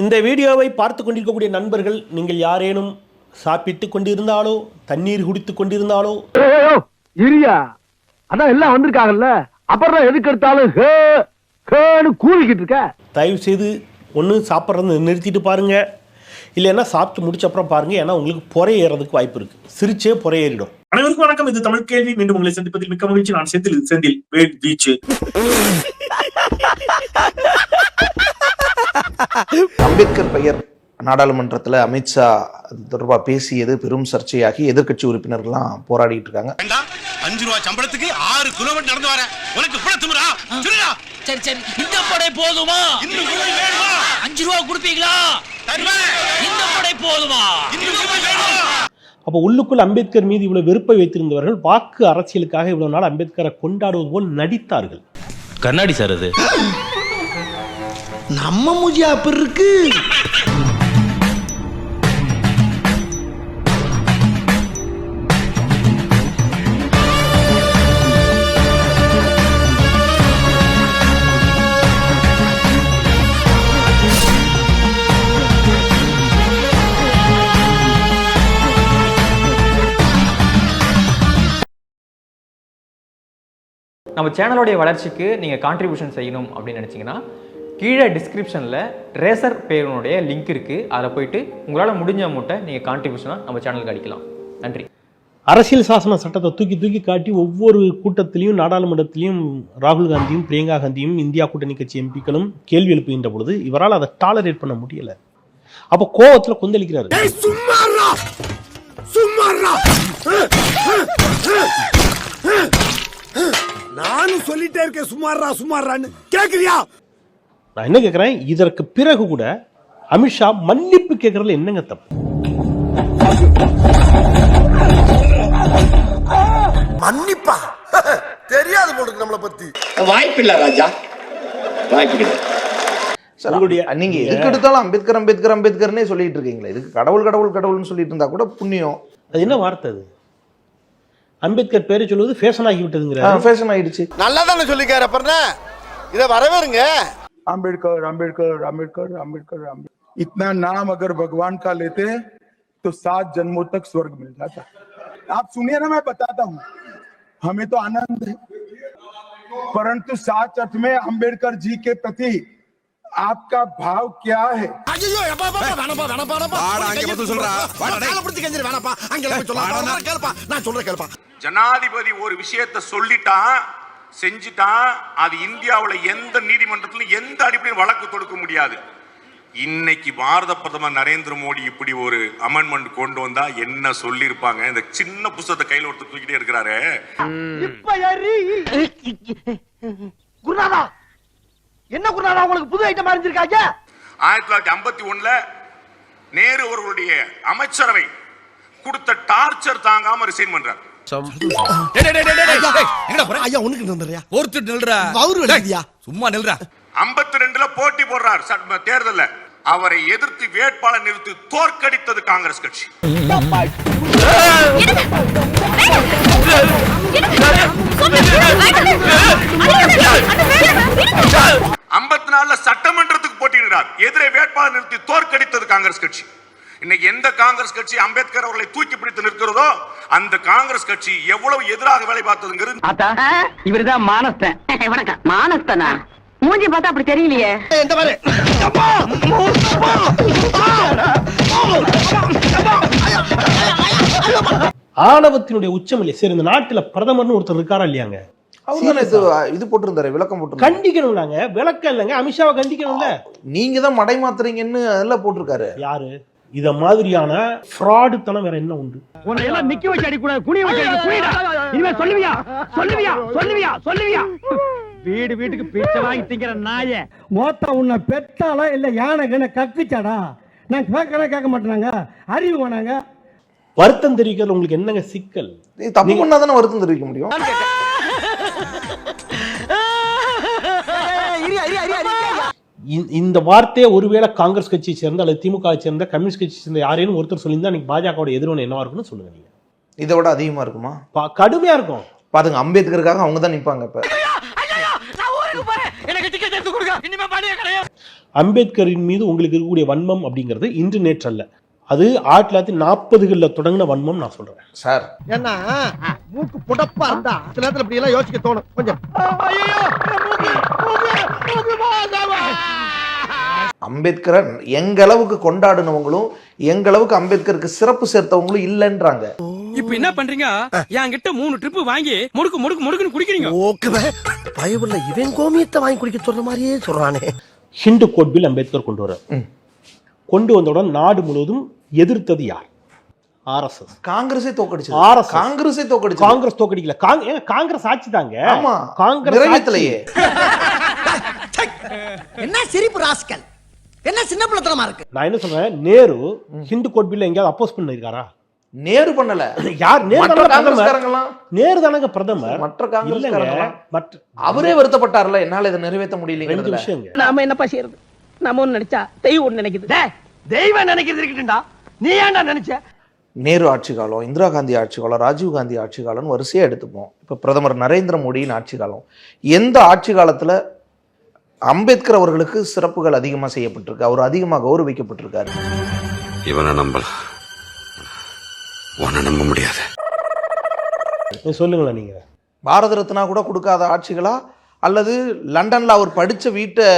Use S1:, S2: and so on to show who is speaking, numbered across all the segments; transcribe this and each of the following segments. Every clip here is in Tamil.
S1: இந்த வீடியோவை பார்த்து கொண்டிருக்கக்கூடிய நண்பர்கள் நீங்கள் யாரேனும் சாப்பிட்டு கொண்டிருந்தாலோ தண்ணீர் குடித்து கொண்டிருந்தாலோ?
S2: இரியா. அதான் எல்லாம் வந்திருக்காங்கல்ல. அப்புறம் எதுக்கு எடுத்தாலும் கூவிக்கிட்டு இருக்க.
S1: தயவு செய்து ஒன்று சாப்பிட்றத நிறுத்திட்டு பாருங்க. இல்லைன்னா சாப்பிட்டு முடிச்ச அப்புறம் பாருங்க. ஏன்னா உங்களுக்கு புறை ஏறதுக்கு வாய்ப்பு இருக்கு. சிரிச்சே புறை ஏறிடும்.
S3: அனைவருக்கும் வணக்கம். இது தமிழ் கேள்வி. மீண்டும் உங்களை சந்திப்பதில் மிக்க மகிழ்ச்சி. நான் செந்தில் செந்தில் வேல் பீச்
S4: அம்பேத்கர் பெயர் நாடாளுமன்றத்தில் அமித்ஷா அது தொடர்பாக பேசியது பெரும் சர்ச்சையாகி எதிர்க்கட்சி உறுப்பினர்கள்லாம் போராடிட்டு இருக்காங்க.
S5: அஞ்சு ரூபா சம்பளத்துக்கு ஆறு கிலோமீட்டர் நடந்து வரேன் உனக்கு திமிரா? சொல்லுடா.
S6: சரி சரி. இந்த படை போதுமா?
S5: ரூபாய்
S6: அஞ்சு ரூபா கொடுப்பீங்களா? இந்த படை போதுமா?
S5: ரூபாய்
S1: அப்போ உள்ளுக்குள் அம்பேத்கர் மீது இவ்வளவு வெறுப்பை வைத்திருந்தவர்கள் வாக்கு அரசியலுக்காக இவ்வளவு நாள் அம்பேத்கரை கொண்டாடுவது போல் நடித்தார்கள்.
S7: கண்ணாடி சார் அது.
S8: நம்ம மூஞ்சி அப்படி இருக்கு.
S9: நம்ம சேனலோடைய வளர்ச்சிக்கு நீங்கள் கான்ட்ரிபியூஷன் செய்யணும் அப்படின்னு நினச்சிங்கன்னா கீழே டிஸ்கிரிப்ஷனில் ரேசர் பேருனுடைய லிங்க் இருக்குது அதில் போயிட்டு உங்களால் முடிஞ்ச அமௌண்ட்டை நீங்கள் கான்ட்ரிபியூஷனாக நம்ம சேனலுக்கு அடிக்கலாம். நன்றி.
S1: அரசியல் சாசன சட்டத்தை தூக்கி தூக்கி காட்டி ஒவ்வொரு கூட்டத்திலையும் நாடாளுமன்றத்திலையும் ராகுல் காந்தியும் பிரியங்கா காந்தியும் இந்தியா கூட்டணி கட்சி எம்பிக்களும் கேள்வி எழுப்புகின்ற பொழுது இவரால் அதை டாலரேட் பண்ண முடியல. அப்போ கோவத்துல கொந்தளிக்கிறாரு.
S8: நானும் சொல்லிட்டே இருக்கேன் சுமாரா சுமாரான்னு கேக்குறியா?
S1: நான் என்ன கேட்குறேன் இதற்கு பிறகு கூட அமித்ஷா மன்னிப்பு கேட்கறதுல என்னங்க தப்பு?
S8: மன்னிப்பா. தெரியாது போட்டுக்கு நம்மளை பத்தி.
S5: வாய்ப்பில்லை ராஜா. வாய்ப்பு
S4: நீங்க எதுக்கு எடுத்தாலும் அம்பேத்கர் அம்பேத்கர் அம்பேத்கர்னே சொல்லிட்டு இருக்கீங்களே. இதுக்கு கடவுள் கடவுள் கடவுள்னு சொல்லிட்டு இருந்தா கூட புண்ணியம்.
S1: அது என்ன வார்த்தை அது? அம்பேத்கர் பேரை சொல்வது ஃபேஷன் ஆகி விட்டதுங்கிறாரு.
S4: ஃபேஷன் ஆயிடுச்சு.
S8: நல்லா தானே சொல்லிக்காரு அப்புறம் இத வரவேறுங்க.
S10: आम्बेडकर आम्बेडकर आम्बेडकर आम्बेडकर आम्बेडकर इतना नाम अगर भगवान का लेते तो सात जन्मों तक स्वर्ग मिल जाता आप सुनिए ना मैं बताता हूँ हमें तो आनंद है परंतु सात अर्थ में अंबेडकर जी के प्रति आपका भाव क्या है
S8: ஐயோ எப்பா வேணப்பா வேணப்பா வேணப்பா
S5: அங்க பதில் சொல்றா. வாடா, டேய்.
S8: காலை பிடிச்சு கெஞ்சிரு வேணப்பா அங்க எல்லாம் போய் சொல்லலாம் கேளுப்பா நான் சொல்றேன் கேளுப்பா
S11: ஜனாதிபதி ஒரு விஷயத்தை சொல்லிட்டான் செஞ்சுட்டான் அது இந்தியாவுல எந்த நீதிமன்றத்திலும் எந்த அடிப்படையில் வழக்கு தொடுக்க முடியாது. இன்னைக்கு பாரத பிரதமர் நரேந்திர மோடி இப்படி ஒரு அமெண்ட்மெண்ட் கொண்டு வந்தா என்ன சொல்லியிருப்பாங்க? இந்த சின்ன புஸ்தகத்தை கையில ஒருத்தர் தூக்கிட்டே இருக்கிறாரு.
S2: குருநாதா என்ன குருநாதா உங்களுக்கு புது ஐட்டம் அறிஞ்சிருக்காங்க
S11: ஆயிரத்தி தொள்ளாயிரத்தி ஐம்பத்தி ஒண்ணுல நேரு அவர்களுடைய அமைச்சரவை கொடுத்த டார்ச்சர் தாங்காம ரிசைன் பண்றார்.
S8: ஐயா உனக்கு
S5: ஒருத்தர் நில்றா.
S8: எழுதியா
S5: சும்மா நில்றா.
S11: ஐம்பத்தி ரெண்டுல போட்டி போடுறார் சட்ட- தேர்தல்ல. அவரை எதிர்த்து வேட்பாளர் நிறுத்தி தோற்கடித்தது காங்கிரஸ் கட்சி. ஐம்பத்தி நாலுல சட்டமன்றத்துக்கு போட்டியிடுறார். எதிரே வேட்பாளர் நிறுத்தி தோற்கடித்தது காங்கிரஸ் கட்சி. இன்னைக்கு எந்த காங்கிரஸ் கட்சி அம்பேத்கர் அவர்களை தூக்கி பிடித்து நிற்கிறதோ அந்த காங்கிரஸ் கட்சி எவ்வளவு எதிராக வேலை பார்த்ததுங்கிறது
S2: இவருதான் மானஸ்தன்.
S12: வணக்கம் மானஸ்தனா? மூஞ்சி பார்த்தா அப்படி தெரியலையே.
S8: எந்த மாதிரி.
S1: ஆணவத்தினுடைய உச்சம் இல்லை சரி இந்த நாட்டுல பிரதமர்னு ஒருத்தர் இருக்காரா இல்லையாங்க?
S4: இது இது போட்டிருந்தாரு விளக்கம் போட்டிருந்தாரு.
S1: கண்டிக்கணும்லாங்க விளக்கம் இல்லைங்க. அமித்ஷாவை கண்டிக்கணும்ல.
S4: நீங்க தான் மடை மாத்துறீங்கன்னு அதெல்லாம் போட்டிருக்காரு.
S1: யாரு? இத மாதிரியான ஃப்ராடுத்தனம் வேற என்ன உண்டு
S2: உன்னை எல்லாம் நிக்க வச்சு அடிக்கூடாது குனிய வச்சு அடி குனிடா இனிமே சொல்லுவியா சொல்லுவியா சொல்லுவியா சொல்லுவியா வீடு வீட்டுக்கு பிச்சை வாங்கி திங்கிற நாய மொத்தம் உன்னை பெத்தாலா இல்ல யானை கண்ண கக்குச்சாடா நான் கேட்கறேன் கேட்க மாட்டேனாங்க அறிவு வேணாங்க
S1: வருத்தம் தெரிவிக்கிறது உங்களுக்கு என்னங்க சிக்கல்
S4: தப்பு பண்ணா தானே வருத்தம் தெரிவிக்க முடியும்
S1: இந்த- இந்த வார்த்தையை ஒருவேளை காங்கிரஸ் கட்சியை சேர்ந்த அல்லது திமுக சேர்ந்த கம்யூனிஸ்ட் கட்சியை சேர்ந்த யாரேனும் ஒருத்தர் சொல்லியிருந்தா நீங்க பாஜகவோட எதிர்வனை என்னவா இருக்குன்னு சொல்லுங்க நீங்க.
S4: இதை விட அதிகமா இருக்குமா?
S1: பா- கடுமையா இருக்கும்.
S4: பாருங்க அம்பேத்கருக்காக அவங்க தான் நிப்பாங்க இப்ப.
S6: நான் ஊருக்கு போறேன். எனக்கு டிக்கெட் எடுத்து கொடுங்க. இனிமே பணியே கிடையாது
S1: அம்பேத்கரின் மீது உங்களுக்கு இருக்கக்கூடிய வன்மம் அப்படிங்கிறது இன்று நேற்றல்ல. அது ஆயிரத்தி தொள்ளாயிரத்தி நாற்பதுகளில் தொடங்கின வன்மம் நான் சொல்றேன்.
S4: சார்.
S2: ஏன்னா மூக்கு புடப்பா இருந்தா சில நேரத்துல இப்படி எல்லாம் யோசிக்க தோணும். கொஞ்சம்.
S4: அம்பேத்கரை எங்க அளவுக்கு கொண்டாடினவங்களும் எங்க அளவுக்கு அம்பேத்கருக்கு சிறப்பு சேர்த்தவங்களும் இல்லைன்றாங்க.
S6: இப்ப என்ன பண்றீங்க? என்கிட்ட மூணு ட்ரிப் வாங்கி முடுக்கு முடுக்கு முடுக்குன்னு குடிக்கிறீங்க.
S2: ஓகே பயவுள்ள இவன் கோமியத்தை வாங்கி குடிக்க சொல்ற மாதிரியே சொல்றானே.
S1: ஹிந்து கோட் பில் அம்பேத்கர் கொண்டு வர. கொண்டு வந்தவுடன் நாடு முழுவதும் எதிர்த்தது யார்? ஆர்எஸ்எஸ்
S4: காங்கிரஸே தோக்கடிச்சு
S1: RSS.
S4: காங்கிரஸே தோக்கடிச்சு
S1: காங்கிரஸ் தோக்கடிக்கல. காங்கிரஸ் ஆட்சி தாங்க
S4: ஆமா.
S1: காங்கிரஸ்
S4: நிறைவேற்றலையே.
S2: என்ன சிரிப்பு ராஸ்கல்? என்ன சின்ன பிள்ளைத்தனமா இருக்கு?
S1: நான் என்ன சொல்றேன்? நேரு ஹிந்து கோட் பில்ல எங்கேயாவது அப்போஸ் பண்ணிருக்காரா
S4: நேரு பண்ணல.
S1: யார்? நேரு
S4: காங்கிரஸ்காரங்களாம்
S1: நேரு தானங்க பிரதமர்.
S4: மற்ற
S1: இல்லங்க
S4: காங்கிரஸ்காரங்களாம்
S1: மற்ற
S4: அவரே வருத்தப்பட்டார்ல என்னால இதை நிறைவேற்ற
S1: ரெண்டு
S4: முடியலங்கிறதுல
S1: விஷயங்க.
S12: நாம என்னப்பா செய்யறது? நம்ம ஒண்ணு நினைச்சா தெய்வம் ஒண்ணு நினைக்குது.
S2: தெய்வம் நினைக்கிறது இருக்கட்டும்டா. நீ ஏன்டா நினைச்ச?
S4: நேரு ஆட்சி காலம் இந்திரா காந்தி ஆட்சி காலம் ராஜீவ் காந்தி ஆட்சி காலம்னு வரிசையா எடுத்துப்போம். இப்ப பிரதமர் நரேந்திர மோடியின் ஆட்சி காலம். எந்த ஆட்சி காலத்துல அம்பேத்கர் அவர்களுக்கு சிறப்புகள் அதிகமா செய்யப்பட்டிருக்கு. அவர் அதிகமா கௌரவிக்கப்பட்டிருக்காரு.
S5: இவனை நம்பலாம் உன்னை நம்ப முடியாது.
S1: சொல்லுங்களேன் நீங்க.
S4: பாரத ரத்னா கூட கொடுக்காத ஆட்சிகளா? அல்லது லண்டன்ல அவர் படிச்ச வீட்டை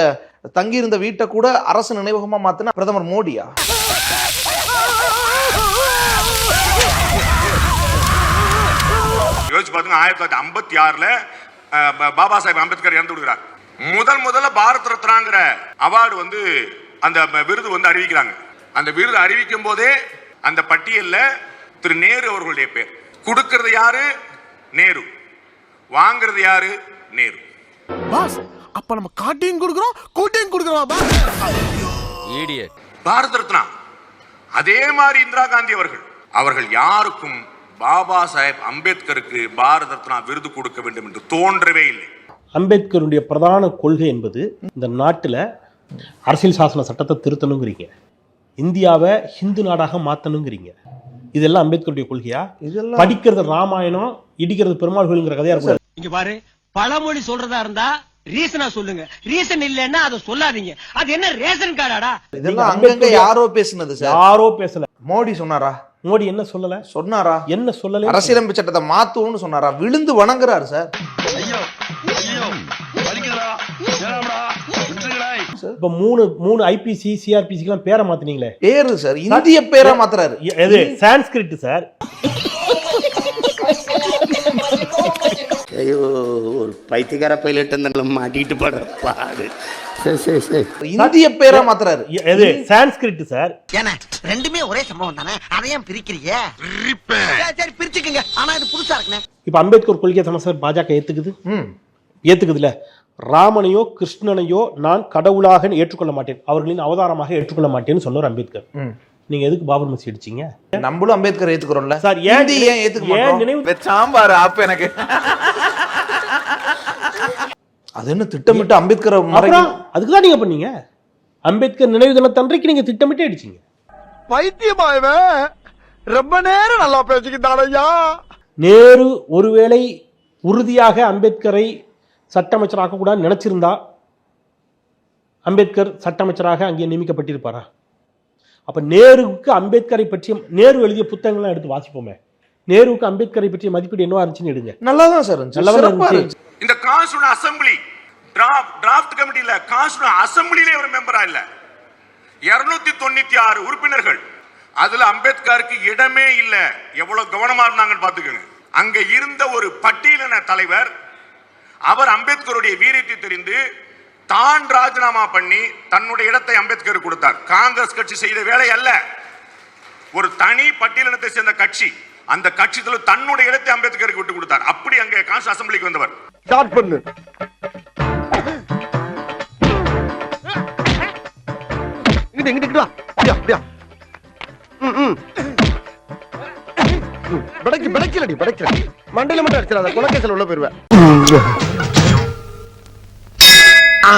S4: தங்கியிருந்த வீட்டை கூட அரசு நினைவகமா மாத்தின பிரதமர் மோடியா?
S11: யோசிச்சு பாத்துங்க ஆயிரத்தி தொள்ளாயிரத்தி ஐம்பத்தி ஆறுல பாபா சாஹேப் அம்பேத்கர் இறந்து விடுகிறார். முதல் முதல்ல பாரத் ரத்னாங்கிற அவார்டு வந்து அந்த விருது வந்து அறிவிக்கிறாங்க. அந்த விருது அறிவிக்கும் போதே அந்த பட்டியல்ல திரு நேரு அவர்களுடைய பேர். கொடுக்கிறது யாரு? நேரு. வாங்குறது யாரு? நேரு.
S8: பாஸ் அப்ப நம்ம காட்டையும் கொடுக்குறோம் கூட்டையும் கொடுக்குறோம்
S11: பாரத ரத்னா. அதே மாதிரி இந்திரா காந்தி அவர்கள். அவர்கள் யாருக்கும் பாபா சாஹேப் அம்பேத்கருக்கு பாரத ரத்னா விருது கொடுக்க வேண்டும் என்று தோன்றவே இல்லை.
S1: அம்பேத்கருடைய பிரதான கொள்கை என்பது இந்த நாட்டுல அரசியல் சாசன சட்டத்தை திருத்தணுங்கிறீங்க. இந்தியாவை ஹிந்து நாடாக மாத்தணுங்கிறீங்க. இதெல்லாம் அம்பேத்கருடைய கொள்கையா?
S4: இதெல்லாம்
S1: படிக்கிறது ராமாயணம் இடிக்கிறது பெருமாள் கோயிலுங்கிற கதையா இருக்கும்.
S6: இங்க பாரு பழமொழி சொல்றதா இருந்தா ரீசனா சொல்லுங்க. ரீசன் இல்லன்னா அதை சொல்லாதீங்க. அது என்ன ரேஷன் கார்டாடா?
S4: இதெல்லாம் அங்கங்க யாரோ பேசுனது சார்.
S1: யாரோ பேசல.
S4: மோடி சொன்னாரா?
S1: மோடி என்ன சொல்லல?
S4: சொன்னாரா?
S1: என்ன சொல்லல
S4: அரசியலமைப்பு சட்டத்தை மாத்துவோம்னு சொன்னாரா? விழுந்து வணங்குறாரு சார்.
S1: இப்ப மூணு மூணு ஐபிசி சிஆர்பிசி எல்லாம் பேரை மாத்தினீங்களே?
S4: பேரு சார் இந்திய பேரா மாத்துறாரு.
S1: எது? Sanskrit sir.
S8: ஐயோ ஒரு பைத்தியக்கார பைலட் அந்த மாட்டிட்டு படுற பாடு. சரி சரி சரி.
S4: இந்திய பேரா மாத்துறாரு.
S1: எது? Sanskrit sir.
S2: ஏன்னா ரெண்டுமே ஒரே சம்பவம் தானே? அதை ஏன் பிரிக்கிறீங்க? சரி, சரி பிரிச்சுக்குங்க. ஆனா இது புதுசா இருக்குண்ணே.
S1: இப்ப அம்பேத்கர் கொள்கையை தானே சார் பாஜக ஏத்துக்குது?
S4: ம்.
S1: ஏத்துக்குதுல ராமனையோ கிருஷ்ணனையோ நான் கடவுளாக ஏற்றுக்கொள்ள மாட்டேன். அவர்களின் அவதாரமாக ஏற்றுக்கொள்ள மாட்டேன்னு சொன்னார் அம்பேத்கர். நீங்க எதுக்கு பாபர் மசி அடிச்சீங்க?
S4: நம்மளும் அம்பேத்கர் ஏத்துக்கிறோம்ல.
S1: சார் ஏன்
S4: ஏன் ஏத்துக்க
S1: ஏன் நினைவு
S4: சாம்பார் ஆப் எனக்கு. அது என்ன திட்டமிட்டு அம்பேத்கரை
S1: அதுக்கு தான் நீங்க பண்ணீங்க. அம்பேத்கர் நினைவு தினத்தன்றைக்கு நீங்க திட்டமிட்டே அடிச்சீங்க.
S8: பைத்தியமாயவன் ரொம்ப நேரம் நல்லா பேசிக்கிட்டான் ஐயா.
S1: நேரு ஒருவேளை உறுதியாக அம்பேத்கரை சட்ட அமைச்சராக கூட நினைச்சிருந்தா அம்பேத்கர் சட்ட அமைச்சராக அங்கே நியமிக்கப்பட்டிருப்பாரா? அப்ப நேருவுக்கு அம்பேத்கரை பற்றிய நேரு எழுதிய புத்தகங்கள்லாம் எடுத்து வாசிப்போமே. நேருவுக்கு அம்பேத்கரை பற்றிய மதிப்பீடு என்னவா இருந்துச்சுன்னு எடுங்க
S4: நல்லா தான் சார் சிறப்பா
S1: இருந்துச்சு.
S11: இந்த கான்ஸ்டியூஷன் அசம்பிளி டிராஃப்ட் டிராஃப்ட் கமிட்டியில கான்ஸ்டியூஷன் அசம்பிளிலே ஒரு மெம்பரா இல்ல. 296 தொண்ணூத்தி ஆறு உறுப்பினர்கள். அதுல அம்பேத்கருக்கு இடமே இல்ல. எவ்வளவு கவனமா இருந்தாங்கன்னு பாத்துக்கோங்க அங்க இருந்த ஒரு பட்டியலின தலைவர் அவர் அம்பேத்கருடைய வீரியத்தை தெரிந்து தான் ராஜினாமா பண்ணி தன்னுடைய இடத்தை அம்பேத்கர் கொடுத்தார் காங்கிரஸ் கட்சி செய்த வேலை அல்ல ஒரு தனி பட்டியலினத்தை சேர்ந்த கட்சி அந்த கட்சியில தன்னுடைய இடத்தை அம்பேத்கருக்கு விட்டு கொடுத்தார் அப்படி அங்க காங்கிரஸ் அசம்பிளிக்கு வந்தவர்
S8: ஸ்டார்ட் பண்ணு
S2: இங்கிட்டு இங்கிட்டு வா ம் ம் மண்டையில மட்டும் அடிச்சிடாத குலக்கேசல் உள்ள போயிருவேன் ఆ